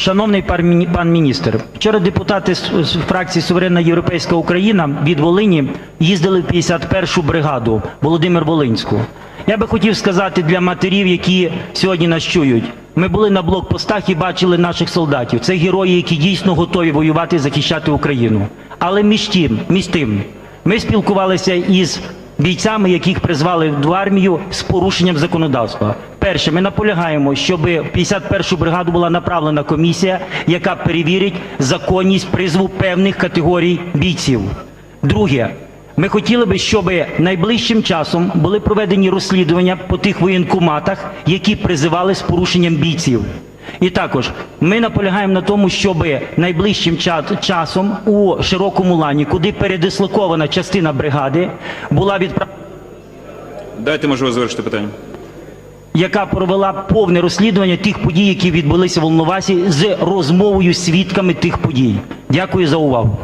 Шановний пан міністр, вчора депутати з фракції Суверенна Європейська Україна від Волині їздили в 51-шу бригаду Володимир Волинську. Я би хотів сказати для матерів, які сьогодні нас чують. Ми були на блокпостах і бачили наших солдатів. Це герої, які дійсно готові воювати і захищати Україну. Але між тим, між тим, ми спілкувалися із бійцями, яких призвали в армію з порушенням законодавства. Перше, ми наполягаємо, щоб в 51-шу бригаду була направлена комісія, яка перевірить законність призву певних категорій бійців. Друге, ми хотіли би, щоб найближчим часом були проведені розслідування по тих воєнкоматах, які призивали з порушенням бійців. І також ми наполягаємо на тому, щоб найближчим часом у широкому лані, куди передислокована частина бригади, була відправлена. Дайте можливо завершити питання. яка провела повне розслідування тих подій, які відбулися в Волновасі з розмовою з свідками тих подій. Дякую за увагу.